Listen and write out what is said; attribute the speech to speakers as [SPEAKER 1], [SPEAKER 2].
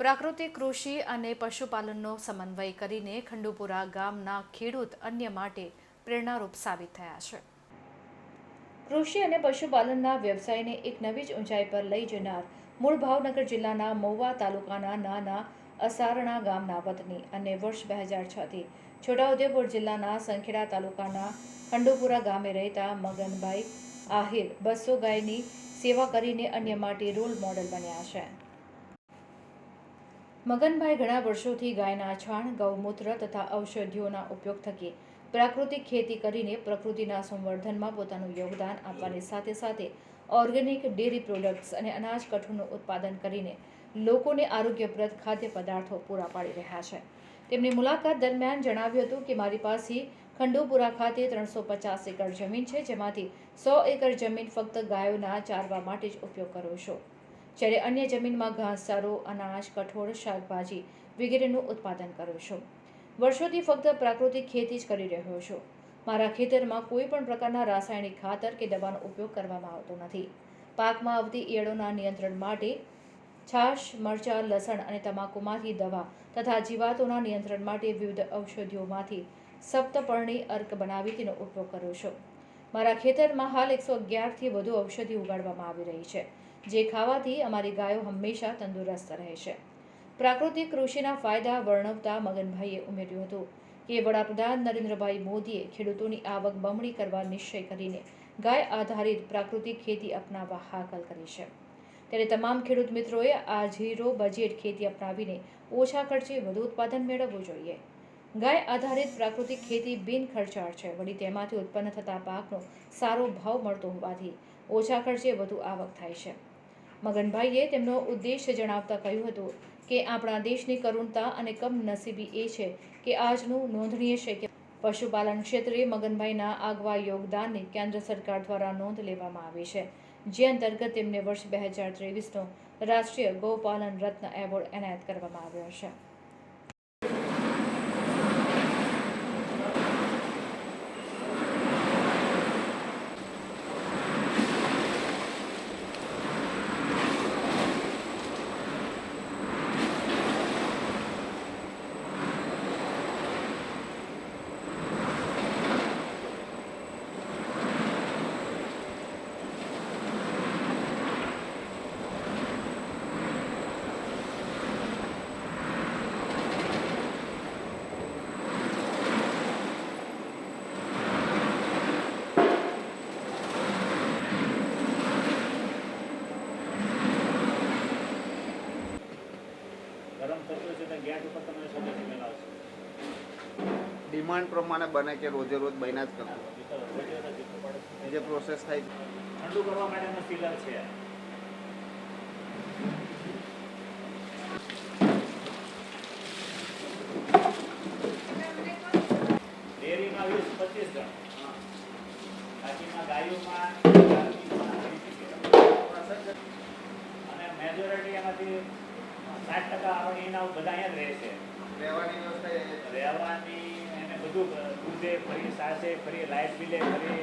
[SPEAKER 1] પ્રાકૃતિક કૃષિ અને પશુપાલનનો સમન્વય કરીને ખંડુપુરા ગામના ખેડૂત અન્ય માટે પ્રેરણારૂપ સાબિત થયા છે. કૃષિ અને પશુપાલનના વ્યવસાયને એક નવી જ ઊંચાઈ પર લઈ જનાર મૂળ ભાવનગર જિલ્લાના મહુવા તાલુકાના નાના અસારણા ગામના વતની અને વર્ષ બે હજાર છથી છોટાઉદેપુર જિલ્લાના સંખેડા તાલુકાના ખંડુપુરા ગામે રહેતા મગનભાઈ આહિર બસો ગાયની સેવા કરીને અન્ય માટે રોલ મોડલ બન્યા છે. મગનભાઈ ઘણા વર્ષોથી ગાયના છાણ, ગૌમૂત્ર તથા ઔષધિઓના ઉપયોગ થકી પ્રાકૃતિક ખેતી કરીને પ્રકૃતિના સંવર્ધનમાં પોતાનું યોગદાન આપવાની સાથે સાથે ઓર્ગેનિક ડેરી પ્રોડક્ટ્સ અને અનાજ કઠોળનું ઉત્પાદન કરીને લોકોને આરોગ્યપ્રદ ખાદ્ય પદાર્થો પૂરા પાડી રહ્યા છે. તેમની મુલાકાત દરમિયાન જણાવ્યું હતું કે મારી પાસે ખંડુપુરા ખાતે ત્રણસો પચાસ એકર જમીન છે, જેમાંથી સો એકર જમીન ફક્ત ગાયોના ચારવા માટે જ ઉપયોગ કરું છું. જ્યારે અન્ય જમીનમાં ઘાસચારો, અનાજ, કઠોળ, શાકભાજી વગેરેનું ઉત્પાદન કરો છો. વર્ષોથી ફક્ત પ્રાકૃતિક ખેતી જ કરી રહ્યો છો. મારા ખેતરમાં કોઈ પણ પ્રકારના રાસાયણિક ખાતર કે દવાનો ઉપયોગ કરવામાં આવતો નથી. પાકમાં આવતી ઈયળોના નિયંત્રણ માટે છાશ, મરચાં, લસણ અને તમાકુમાંથી દવા તથા જીવાતોના નિયંત્રણ માટે વિવિધ ઔષધિઓમાંથી સપ્તપર્ણી અર્ક બનાવી તેનો ઉપયોગ કરું છું. મારા ખેતરમાં હાલ એકસો અગિયારથી વધુ ઔષધિ ઉગાડવામાં આવી રહી છે, જે ખાવાથી અમારી ગાયો હંમેશા તંદુરસ્ત રહે છે. પ્રાકૃતિક કૃષિના ફાયદા વર્ણવતા મગનભાઈએ ઉમેર્યું હતું કે, વડાપ્રધાન નરેન્દ્રભાઈ મોદીએ ખેડૂતોની આવક બમણી કરવા નિશ્ચય કરીને ગાય આધારિત પ્રાકૃતિક ખેતી અપનાવવા હાકલ કરી છે. ત્યારે તમામ ખેડૂત મિત્રોએ આ ઝીરો બજેટ ખેતી અપનાવીને ઓછા ખર્ચે વધુ ઉત્પાદન મેળવવું જોઈએ. ગાય આધારિત પ્રાકૃતિક ખેતી બિન ખર્ચાળ છે. વળી તેમાંથી ઉત્પન્ન થતા પાકનો સારો ભાવ મળતો હોવાથી ઓછા ખર્ચે વધુ આવક થાય છે. મગનભાઈએ તેમનો ઉદ્દેશ્ય જણાવતા કહ્યું હતું કે, આપણા દેશની કરુણતા અને કમનસીબી એ છે કે આજનું નોંધનીય છે કે પશુપાલન ક્ષેત્રે મગનભાઈના આગવા યોગદાનની કેન્દ્ર સરકાર દ્વારા નોંધ લેવામાં આવી છે. જે અંતર્ગત તેમને વર્ષ બે હજાર ત્રેવીસનો રાષ્ટ્રીય ગૌપાલન રત્ન એવોર્ડ એનાયત કરવામાં આવ્યો છે.
[SPEAKER 2] ડિમાન્ડ પ્રમાણે બને કે રોજે રોજ બન્યા જ કરતું. જે પ્રોસેસ થાય છે.
[SPEAKER 3] ઠંડુ કરવા માટેનું ફિલર છે ડેરીમાં વીસ પચીસ બાકીમાં ગાયોમાં. અને મેજોરિટી એમાંથી સાઠ ટકા આપણે એના બધા અહીંયા જ રહે છે
[SPEAKER 2] રહેવાની વ્યવસ્થા
[SPEAKER 3] રહેવાની એને બધું દૂધે ફરી સાસે ફરી લાઇટ બિલે ફરી.